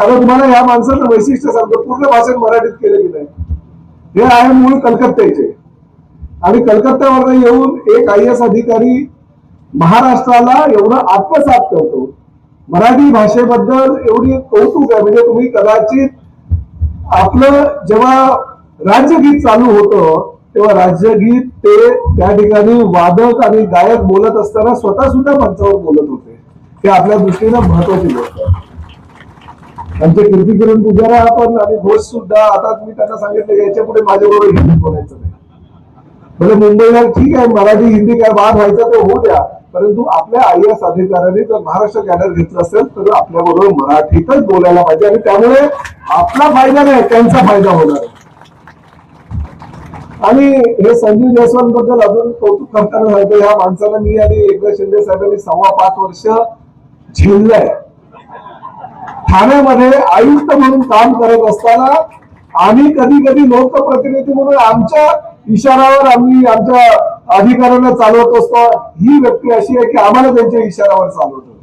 आता तुम्हाला या माणसाचं वैशिष्ट्य सांगतो पूर्ण भाषण मराठीत केलं की नाही हे आहे मूळ कलकत्त्याचे. आणि कलकत्त्यावर येऊन एक आय एस अधिकारी महाराष्ट्राला एवढं आत्मसात करतो. मराठी भाषेबद्दल एवढी कौतुक आहे. म्हणजे तुम्ही कदाचित आपलं जेव्हा राज्यगीत चालू होतं तेव्हा राज्यगीत ते त्या ठिकाणी वादक आणि गायक बोलत असताना स्वतः सुद्धा मंचावर बोलत होते. हे आपल्या दृष्टीनं महत्वाची गोष्ट आहे. आमचे कीर्तिकिरण पुजारा आपण आणि घोष सुद्धा आता मी त्यांना सांगितलं याच्यापुढे माझ्याबरोबर हिंदी बोलायचं नाही. म्हणजे मुंबईला ठीक आहे मराठी हिंदी काय वाद व्हायचा तो होऊ द्या परंतु आपल्या आय एस अधिकाऱ्यांनी जर महाराष्ट्र कॅडर घेतलं असेल तर आपल्याबरोबर मराठीतच बोलायला पाहिजे आणि त्यामुळे आपला फायदा नाही त्यांचा फायदा होणार आहे. आणि हे संजीव जयस्वाल बद्दल अजून कौतुक करताना सांगतो ह्या माणसाला मी आणि एकनाथ शिंदे साहेबांनी सव्वा पाच वर्ष झेललंय. ठाण्यामध्ये आयुक्त म्हणून काम करत असताना आम्ही कधी कधी लोकप्रतिनिधी म्हणून आमच्या इशारावर आम्ही आमच्या अधिकाऱ्यांना चालवत असतो. ही व्यक्ती अशी आहे की आम्हाला त्यांच्या इशारावर चालवतो.